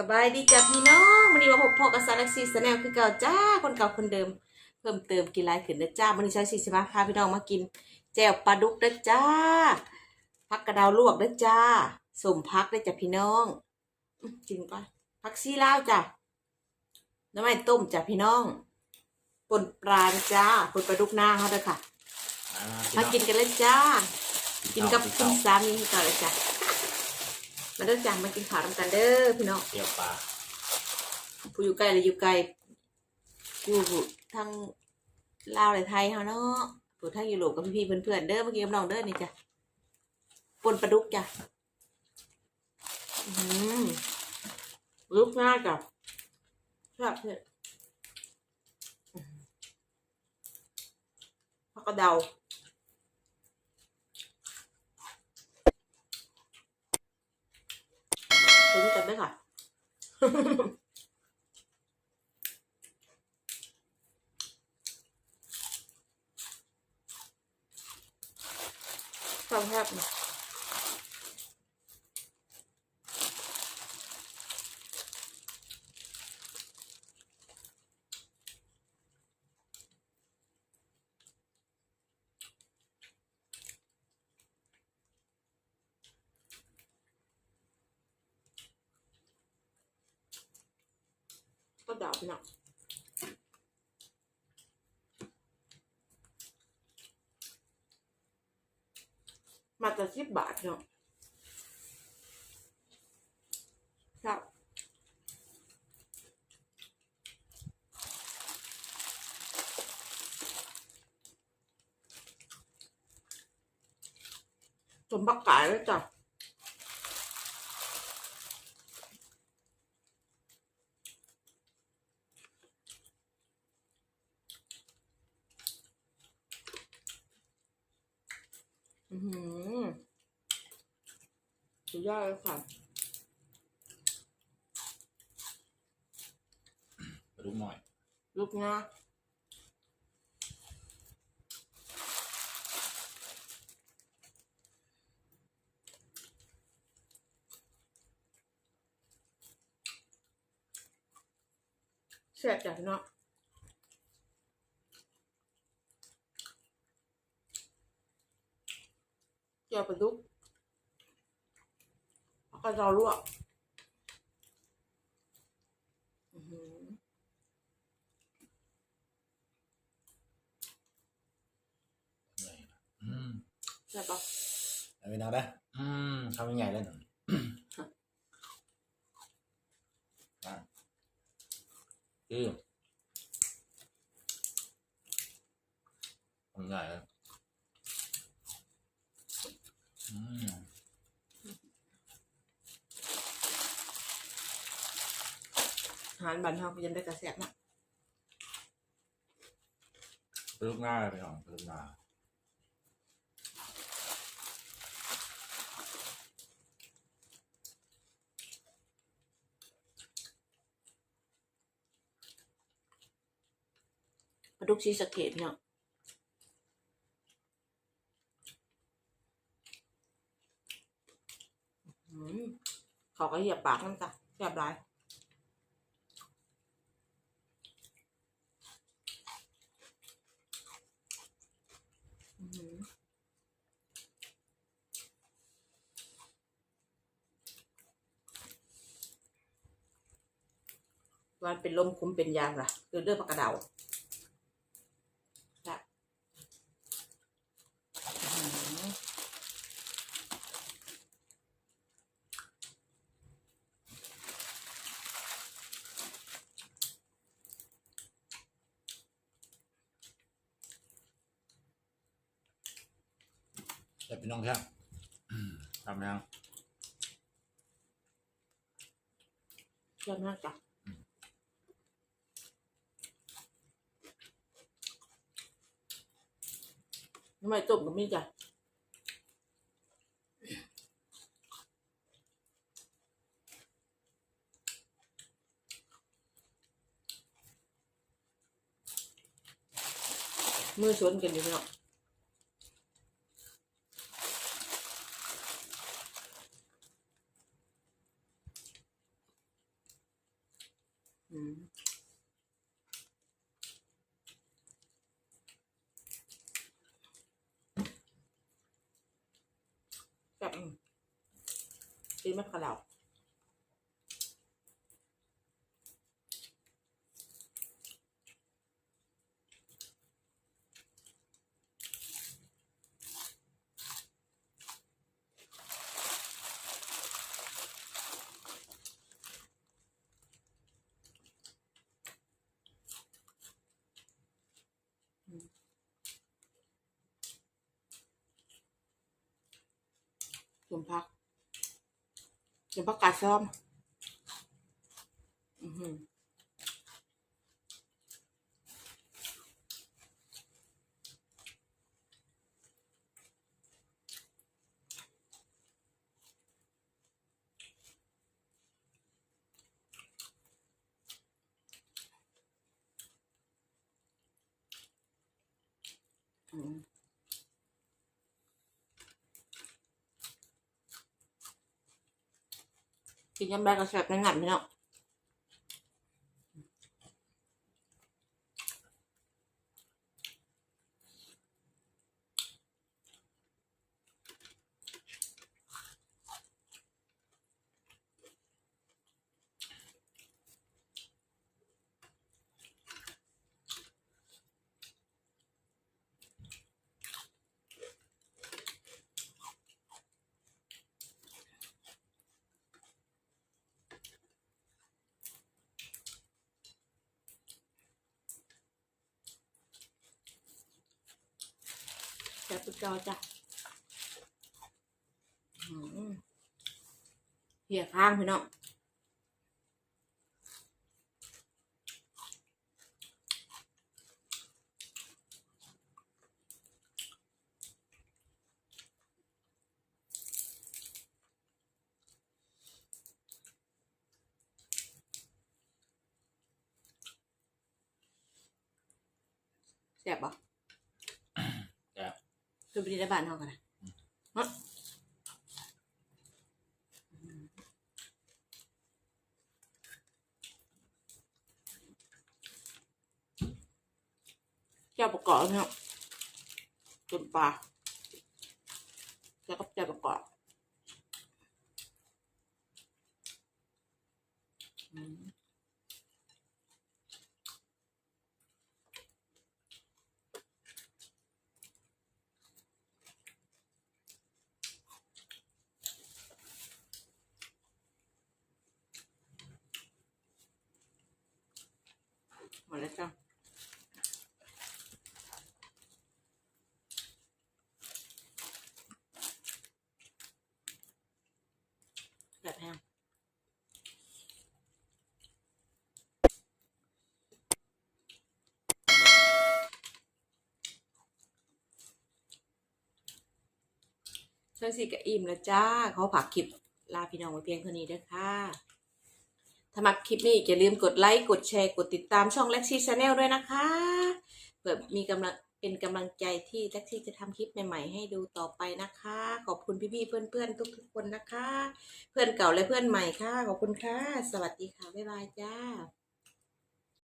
สบายดีจ้ะพี่น้องวันนี้มาพบพ่อกับซาลักซีสแนลคือเก่าจ้าคนเก่าคนเดิม เพิ่มเติมกินหลายขึ้นนะจ้าวันนี้ใช้สี่สิบห้าพาพี่น้องมากิน แจ่วปลาดุกนะจ้าพักกระดาวลวกนะจ้าสมพักนะจ้ะพี่น้องอื้อกินก่อนพักซีลาวจ้ะน้ำมันต้มจ้ะพี่น้องป่นปลานะจ้าป่นปลาดุกหน้าเขาเด้อค่ะมากินกันเลยจ้า กินกับคุณสามีก่อนเลยจ้ะ มาเด้อจ้ามากินข้าวทำกันเด้อพี่น้องเกี่ยวปลาผู้อยู่ไกลหรืออยู่ไกลอยู่ทางลาวหรือไทยเฮาเนาะผู้ทางยุโรปกับพี่ๆเพื่อนๆเด้อเมื่อกี้กับน้องเด้อนี่จ้ะปนปลาดุกจ้ะอืมลุกง่ายจ้ะชอบเพื่อนผักกระเดาถึงกันไหมค่ะ ความแซ่บนะ ดาวไปหน่อยมาแต่สิบบาทเนาะครับสมบักกายแล้วจ้ะ อือหือ สุดยอดเลยค่ะปลาดุกหน่อยลูกนะแซ่บจัดเนาะเจียวปลาดุก แล้วก็เราลวกอือหือเหนื่อยนะอืมใช่ปะเอาไปนอนได้อืมทำยังไงเล่นหน่อยอะคือทำยังไงเลยอืม อาหารบันเทาก็ยังได้กระแสบนะปลาดุกง่ายไปก่อนปลาดุกง่ายปลาดุกชีสะเกตเนี่ยอืมเขาก็เหยียบปากนั่นจ้ะแสบหลายอื้อหือ วันเป็นลมคุมเป็นยางล่ะคือเลือดปากกระเดาครับอื้อหือแต่พี่น้องแค่อืมทำยัง เยอะมากจ้ะ ทำไมต้มกับมีจ้ะมือชนกันอยู่เนาะอืมแบบอืม กินไม่ขาเหลาจุ่มพัก จุ่มพักกาดซ้อม อือหืออืม กินยำแบกระแสบในหนันพี่เนาะ แซ่บปุ๊บเจ้าจ้ะอืมเหี่ยข้างพี่เนาะแซ่บปะแซ่บ คือไปได้บ้านเฮากันนะเนาะแก้วประกอบเนาะตุนปลาแล้วก็แก้วประกอบ หมดแล้วจ้ะแบบแห้งเช้าสิกับอิ่มแล้วจ้า เขาผักคลิปลาพี่น้องไว้เพียงเท่านี้เด้อค่ะ ถ้ามักคลิปนี้อย่าลืมกดไลค์กดแชร์กดติดตามช่องเล็กซี่ชาแนลด้วยนะคะเพื่อมีกำลังเป็นกำลังใจที่เล็กซี่จะทำคลิปใหม่ๆให้ดูต่อไปนะคะ ขอบคุณพี่ๆเพื่อนๆทุกๆคนนะคะ เพื่อนเก่าและเพื่อนใหม่ค่ะ ขอบคุณค่ะ สวัสดีค่ะบ๊ายบายจ้า